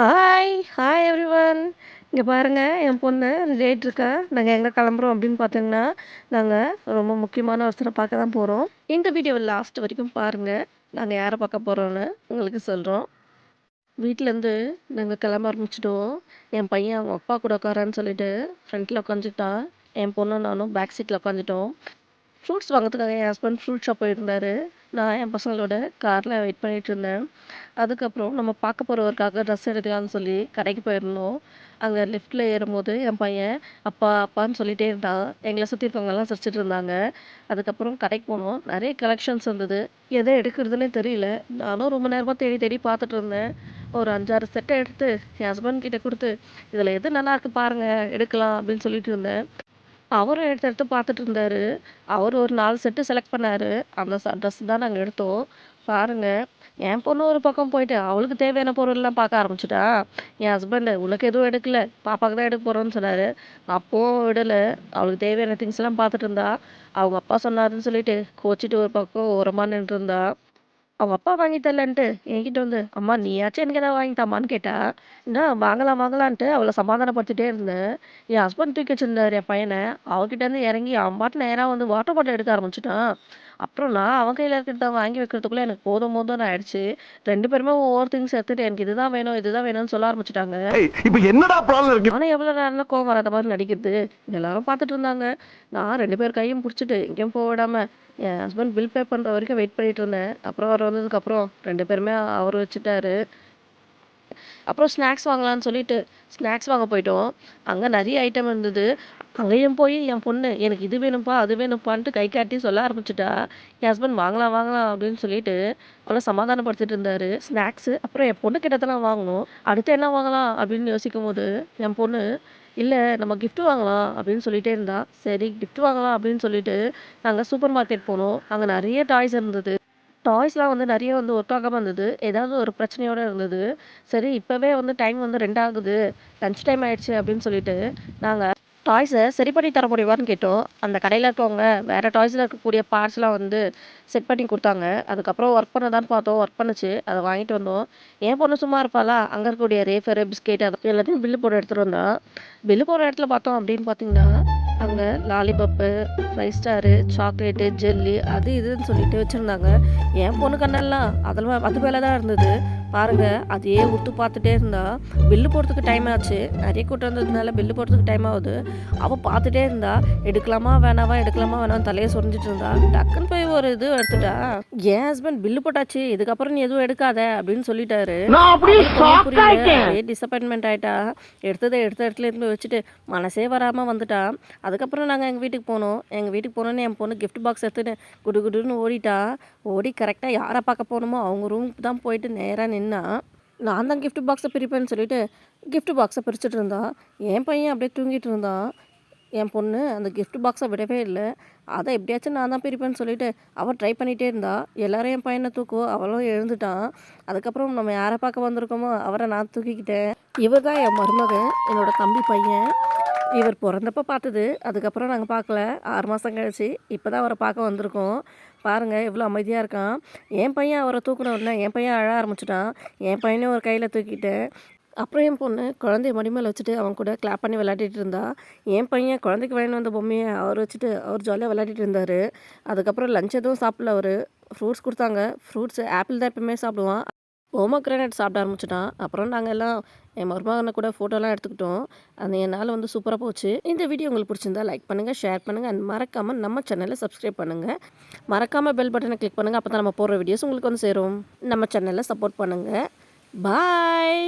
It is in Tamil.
ஹாய் ஹாய் எவ்ரிவன் இங்கே பாருங்கள் என் பொண்ணு லேட் இருக்கா. நாங்கள் எங்கே கிளம்புறோம் அப்படின்னு பார்த்தீங்கன்னா நாங்கள் ரொம்ப முக்கியமான ஒருத்தரை பார்க்க தான் போகிறோம் இந்த வீடியோவை லாஸ்ட் வரைக்கும் பாருங்கள் நாங்கள் யாரை பார்க்க போகிறோன்னு உங்களுக்கு சொல்கிறோம் வீட்டிலேருந்து நாங்கள் கிளம்ப ஆரம்பிச்சிட்டோம். என் பையன் அவங்க அப்பா கூட உட்காரான்னு சொல்லிட்டு ஃப்ரண்ட்டில் உட்காந்துட்டான் என் பொண்ணு நானும் பேக் சீட்டில் உட்காந்துட்டோம். ஃப்ரூட்ஸ் வாங்கிறதுக்காக என் ஹஸ்பண்ட் ஃப்ரூட் ஷாப் போயிருந்தார். நான் என் பசங்களோட காரில் வெயிட் பண்ணிகிட்டு இருந்தேன். அதுக்கப்புறம் நம்ம பார்க்க போகிறவருக்காக ட்ரெஸ் எடுக்கலாம்னு சொல்லி கடைக்கு போயிருந்தோம். அங்கே லிஃப்ட்டில் ஏறும்போது என் பையன் அப்பா அப்பான்னு சொல்லிகிட்டே இருந்தான். எங்களை சுற்றி இருக்கவங்கெல்லாம் சிரிச்சிட்டு இருந்தாங்க. அதுக்கப்புறம் கடைக்கு போனோம். நிறைய கலெக்ஷன்ஸ் இருந்தது. எதை எடுக்கிறதுனே தெரியல. நானும் ரொம்ப நேரமாக தேடி தேடி பார்த்துட்டு இருந்தேன். ஒரு அஞ்சாறு செட்டை எடுத்து என் ஹஸ்பண்ட் கிட்டே கொடுத்து இதில் எது நல்லாயிருக்கு பாருங்கள் எடுக்கலாம். அப்படின்னு சொல்லிட்டு இருந்தேன். அவரும் எடுத்து எடுத்து பார்த்துட்டு இருந்தார் அவர் ஒரு நாலு செட்டு செலக்ட் பண்ணாரு. அந்த ட்ரெஸ் தான் நாங்கள் எடுத்தோம். பாருங்கள் என் பொண்ணு ஒரு பக்கம் போயிட்டு அவளுக்கு தேவையான பொருள்லாம் பார்க்க ஆரம்பிச்சிட்டா. என் ஹஸ்பண்டு உனக்கு எதுவும் எடுக்கல. பாப்பாவுக்கு தான் எடுக்க போகிறோன்னு சொன்னார். அப்போவும் விடலை. அவளுக்கு தேவையான திங்ஸ்லாம் பார்த்துட்டு இருந்தா அவங்க அப்பா சொன்னாருன்னு சொல்லிட்டு கோச்சிட்டு ஒரு பக்கம் ஓரமாக நின்றுருந்தா. இருந்தா அவங்க அப்பா வாங்கி தரலன்ட்டு என்கிட்ட வந்து அம்மா நீயாச்சும் எனக்கு ஏதாவது வாங்கி தாமான்னு கேட்டா என்ன வாங்கலாம் வாங்கலான்ட்டு அவளை சமாதானப்படுத்திட்டே இருந்தேன். என் ஹஸ்பண்ட் தூக்கி வச்சிருந்தார் என் பையனை. அவகிட்ட இருந்து இறங்கி அவன் பாட்டு நேராக வந்து வாட்டர் பாட்டில் எடுக்க ஆரம்பிச்சிட்டான். அப்புறம் நான் அவன் கையில் இருக்கிறத வாங்கி வைக்கிறதுக்குள்ள எனக்கு போதும் போதும்னு ஆயிடுச்சு. ரெண்டு பேருமே ஒவ்வொரு திங்ஸ் எடுத்துட்டு எனக்கு இதுதான் வேணும் இதுதான் வேணும்னு சொல்ல ஆரம்பிச்சிட்டாங்க. இப்ப என்னடா ப்ராப்ளம் இருக்கு? ஆனா எவ்வளவு நேரம் கோவம் வராத மாதிரி நடிக்கிறது? எல்லாரும் பார்த்துட்டு இருந்தாங்க. நான் ரெண்டு பேர் கையும் பிடிச்சிட்டு எங்கேயும் போக விடாம என் ஹஸ்பண்ட் பில் பே பண்ற வரைக்கும் வெயிட் பண்ணிட்டு இருந்தேன். அப்புறம் அவர் வந்ததுக்கு அப்புறம் ரெண்டு பேருமே அவர் வச்சுட்டாரு. அப்புறம் ஸ்நாக்ஸ் வாங்கலாம்னு சொல்லிட்டு ஸ்நாக்ஸ் வாங்க போயிட்டோம். அங்கே நிறைய ஐட்டம் இருந்தது. அங்கேயும் போய் என் பொண்ணு எனக்கு இது வேணும்ப்பா அது வேணும்ப்பான்ட்டு கை காட்டி சொல்ல ஆரம்பிச்சிட்டா. என் ஹஸ்பண்ட் வாங்கலாம் வாங்கலாம் அப்படின்னு சொல்லிட்டு அவளை சமாதானப்படுத்திட்டு இருந்தாரு. ஸ்நாக்ஸு அப்புறம் என் பொண்ணு கிட்டத்தெல்லாம் வாங்கணும். அடுத்து என்ன வாங்கலாம் அப்படின்னு யோசிக்கும் போது என் பொண்ணு இல்லை நம்ம கிஃப்ட்டு வாங்கலாம் அப்படின்னு சொல்லிட்டே இருந்தா. சரி கிஃப்ட் வாங்கலாம் அப்படின்னு சொல்லிட்டு நாங்கள் சூப்பர் மார்க்கெட் போனோம். அங்கே நிறைய டாய்ஸ் இருந்தது. டாய்ஸ்லாம் வந்து நிறைய வந்து ஒர்க் ஆகாமல் இருந்தது. ஏதாவது ஒரு பிரச்சனையோடு இருந்தது. சரி இப்போவே வந்து டைம் வந்து ரெண்டாகுது. லன்ச் டைம் ஆயிடுச்சு அப்படின்னு சொல்லிட்டு நாங்கள் டாய்ஸை சரி பண்ணி தர முடியுமான்னு கேட்டோம். அந்த கடையில் இருக்கவங்க வேறு டாய்ஸில் இருக்கக்கூடிய பார்ட்ஸ்லாம் வந்து செட் பண்ணி கொடுத்தாங்க. அதுக்கப்புறம் ஒர்க் பண்ணதான்னு பார்த்தோம். ஒர்க் பண்ணுச்சு. அதை வாங்கிட்டு வந்தோம். என் பொண்ணு சும்மா இருப்பாளா? அங்கே இருக்கக்கூடிய ரேஃபரு பிஸ்கெட் அது எல்லாத்தையும் பில்லு போட எடுத்துகிட்டு வந்தா. பில்லு போடுற இடத்துல பார்த்தோம் அப்படின்னு பார்த்தீங்கன்னா அங்கே lollipop five star chocolate jelly அது இதுன்னு சொல்லிட்டு வச்சுருந்தாங்க. என் பொண்ணு கண்ணெல்லாம் அதெல்லாம் அது மேலே தான் இருந்தது. பாருங்க அதையே உத்து பார்த்துட்டே இருந்தா பில்லு போடுறதுக்கு டைம் ஆச்சு. நிறைய கூட்டம் இருந்ததுனால பில்லு போடுறதுக்கு டைம் ஆகுது. அவள் பார்த்துட்டே இருந்தா எடுக்கலாமா வேணாவா எடுக்கலாமா வேணாம் தலையை சொரிஞ்சிட்டு இருந்தா டக்குன்னு போய் ஒரு இது எடுத்துட்டா என் ஹஸ்பண்ட் பில்லு போட்டாச்சு இதுக்கப்புறம் நீ எதுவும் எடுக்காத அப்படின்னு சொல்லிட்டாரு. அப்படியே டிசப்பாயின்மெண்ட் ஆயிட்டா. எடுத்ததை எடுத்த இடத்துல இருந்து வச்சுட்டு மனசே வராமல் வந்துட்டா. அதுக்கப்புறம் நாங்கள் எங்கள் வீட்டுக்கு போனோம். எங்கள் வீட்டுக்கு போனோன்னே என் பொண்ணு gift பாக்ஸ் எடுத்துட்டு குடு குடுன்னு ஓடிட்டா. ஓடி கரெக்டாக யாரை பார்க்க போகணுமோ அவங்க ரூமுக்கு தான் போயிட்டு நேராக நின்னா நான் தான் கிஃப்ட் பாக்ஸை பிரிப்பேன்னு சொல்லிட்டு கிஃப்ட் பாக்ஸை பிரிச்சுட்டு இருந்தா என் பையன் அப்படியே தூங்கிட்டு இருந்தான் என் பொண்ணு அந்த கிஃப்ட் பாக்ஸை விடவே இல்லை. அதை எப்படியாச்சும் நான் தான் பிரிப்பேன்னு சொல்லிட்டு அவள் ட்ரை பண்ணிகிட்டே இருந்தா எல்லாரும் என் பையனை தூக்குவோம் அவளும் எழுந்துட்டான் அதுக்கப்புறம் நம்ம யாரை பார்க்க வந்திருக்கோமோ அவரை நான் தூக்கிக்கிட்டேன். இவர் தான் என் மருமகன் என்னோட தம்பி பையன். இவர் பிறந்தப்ப பார்த்தது. அதுக்கப்புறம் நாங்கள் பார்க்கல. ஆறு மாதம் கழிச்சு இப்போ தான் அவரை பார்க்க வந்திருக்கோம். பாருங்கள் எவ்வளோ அமைதியாக இருக்கான். என் பையன் அவரை தூக்கின உடனே என் பையன் அழ ஆரம்பிச்சிட்டான். என் பையனையும் ஒரு கையில் தூக்கிட்டேன். அப்புறம் என் பொண்ணு குழந்தைய மடிமேல் வச்சுட்டு அவன் கூட கிளாப் பண்ணி விளையாடிட்டு இருந்தா. என் பையன் குழந்தைக்கு வாங்கிட்டு வந்த பொம்மையை அவர் வச்சுட்டு அவர் ஜாலியாக விளையாடிட்டு இருந்தார். அதுக்கப்புறம் லஞ்ச் எதுவும் சாப்பிடல அவர். ஃப்ரூட்ஸ் கொடுத்தாங்க. ஃப்ரூட்ஸ் ஆப்பிள் தான் எப்பவுமே சாப்பிடுவான். ஓமோ கிரானைட் சாப்பிட ஆரம்பிச்சிட்டான். அப்புறம் நாங்கள் எல்லாம் என் மருமகனை கூட ஃபோட்டோலாம் எடுத்துக்கிட்டோம். அந்த என் நாள் வந்து சூப்பராக போச்சு. இந்த வீடியோ உங்களுக்கு பிடிச்சிருந்தா லைக் பண்ணுங்கள் ஷேர் பண்ணுங்கள் அண்ட் மறக்காமல் நம்ம சேனலை சப்ஸ்கிரைப் பண்ணுங்கள் மறக்காமல் பெல் பட்டனை கிளிக் பண்ணுங்கள் அப்போ தான் நம்ம போடுற வீடியோஸ் உங்களுக்கு வந்து சேரும். நம்ம சேனலை சப்போர்ட் பண்ணுங்கள் பாய்